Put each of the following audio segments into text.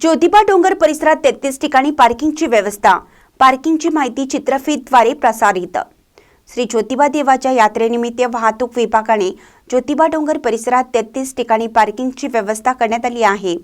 ज्योतिबा डोंगर परिसरात तेहतीस ठिकाणी पार्किंगची व्यवस्था. पार्किंगची माहिती चित्रफितद्वारे प्रसारित. श्री ज्योतिबा देवाच्या यात्रेनिमित्त वाहतूक विभागाने ज्योतिबा डोंगर परिसरात तेहतीस ठिकाणी पार्किंगची व्यवस्था करण्यात आली आहे.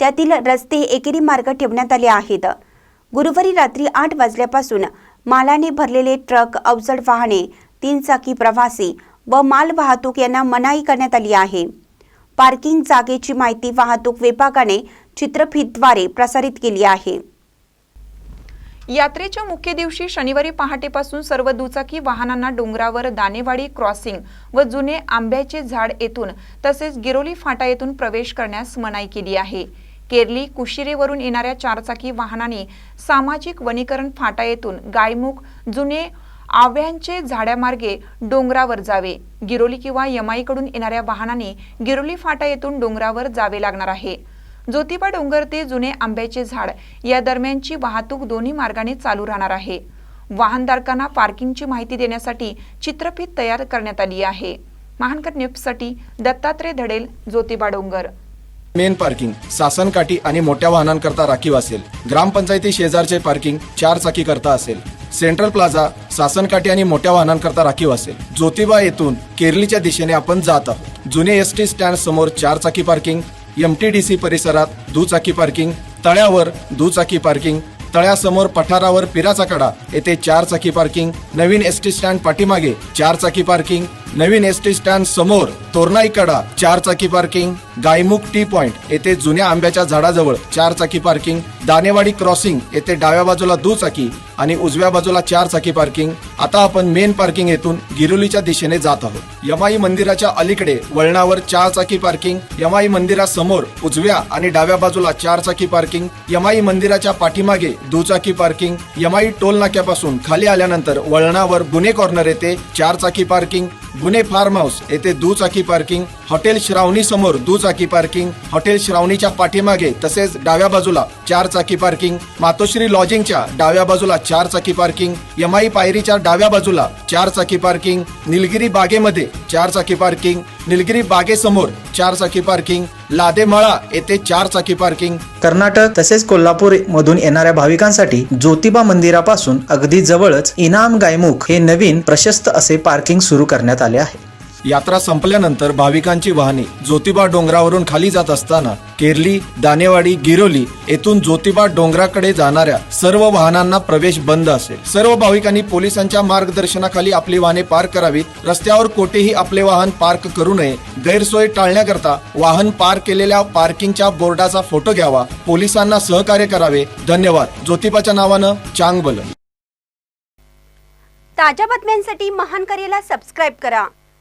त्यातील रस्ते एकेरी मार्ग ठेवण्यात आले आहेत. गुरुवारी रात्री आठ वाजल्यापासून मालाने भरलेले ट्रक अवजड वाहने तीन चाकी प्रवासी व माल वाहतूक यांना मनाई करण्यात आली आहे. पार्किंग जागेची माहिती वाहतूक विभागाने चित्रफितद्वारे प्रसारित केली आहे. यात्रेच्या मुख्य दिवशी शनिवारी पहाटेपासून सर्व दुचाकी वाहनांना डोंगरावर दानेवाडी क्रॉसिंग व जुने आंब्याचे झाड येथून तसेच गिरोली फाटा येथून प्रवेश करण्यास मनाई केली आहे. केरली कुशिरेवरून येणाऱ्या चारचाकी वाहनाने सामाजिक वनीकरण फाटा येथून गायमुख जुने आव्यांचे झाड्यामार्गे डोंगरावर जावे. गिरोली किंवा यमाईकडून येणाऱ्या वाहनाने गिरोली फाटा येथून डोंगरावर जावे लागणार आहे. ज्योतिबा डोंगर ते जुने आंब्याचे झाड या दरम्यानची वाहतूक दोन्ही मार्गाने चालू राहणार आहे. वाहनधारकांना पार्किंगची माहिती देण्यासाठी चित्रफित तयार करण्यात आली आहे. महानकर न्यूजसाठी दत्तात्रय धडेल ज्योतिबा डोंगर. मेन पार्किंग सासनकाठी आणि मोठ्या वाहनांकरता राखीव असेल. ग्रामपंचायती शेजारचे पार्किंग चार चाकी करता असेल. सेंट्रल प्लाझा सासनकाठी आणि मोठ्या वाहनांकरता राखीव असेल. ज्योतिबा येथून केरलीच्या दिशेने आपण जात आहोत. जुने एस टी स्टँड समोर चार चाकी पार्किंग एमटीडीसी परिसरात दुचाकी पार्किंग तळ्यावर दुचाकी पार्किंग तळ्यासमोर पठारावर पिराचा कडा येथे चार चाकी पार्किंग नवीन एस टी स्टँड पाठीमागे चार चाकी पार्किंग नवीन एस टी स्टँड समोर तोरणाई कडा चार चाकी पार्किंग गायमुख टी पॉइंट येथे जुन्या आंब्याच्या झाडाजवळ चार चाकी पार्किंग दानेवाडी क्रॉसिंग येथे डाव्या बाजूला दुचाकी आणि उजव्या बाजूला चार चाकी पार्किंग आता आपण मेन पार्किंग येथून गिरोलीच्या दिशेने जात आहोत. यमाई मंदिराच्या अलीकडे वळणावर चार चाकी पार्किंग यमाई मंदिरासमोर उजव्या आणि डाव्या बाजूला चार चाकी पार्किंग यमाई मंदिराच्या पाठीमागे दुचाकी पार्किंग यमाई टोल नाक्यापासून खाली आल्यानंतर वळणावर गुन्हे कॉर्नर येथे चार चाकी पार्किंग गुन्हे फार्म हाऊस येथे दुचाकी पार्किंग हॉटेल श्रावणी समोर दुचाकी पार्किंग हॉटेल श्रावणीच्या पाठीमागे तसेच डाव्या बाजूला चार चाकी पार्किंग मातोश्री लॉजिंगच्या डाव्या बाजूला चार चाकी पार्किंग यमाई पायरीच्या डाव्या बाजूला चार चाकी पार्किंग निलगिरी बागेमध्ये चार चाकी पार्किंग निलगिरी बागेसमोर चार चाकी पार्किंग लादेमळा येथे चार चाकी पार्किंग. कर्नाटक तसेच कोल्हापूर मधून येणाऱ्या भाविकांसाठी ज्योतिबा मंदिरापासून अगदी जवळच इनाम गायमुख हे नवीन प्रशस्त असे पार्किंग सुरू करण्यात आले आहे. यात्रा संपल्यानंतर भाविकांची वाहने ज्योतिबा डोंगरावरून खाली जात असताना केरली दानेवाडी गिरोली येथून ज्योतिबा डोंगराकडे जाणाऱ्या सर्व वाहनांना प्रवेश बंद असेल. सर्व भाविकांनी पोलिसांच्या मार्गदर्शनाखाली आपली वाहने पार्क करावीत. रस्त्यावर कोठेही आपले वाहन पार्क करू नये. गैरसोय टाळण्याकरता वाहन पार्क केलेल्या पार्किंगच्या बोर्डाचा फोटो घ्यावा. पोलिसांना सहकार्य करावे. धन्यवाद. ज्योतिबाच्या नावानं चांगबल ताज्या बातम्यांसाठी महान करेला सबस्क्राईब करा.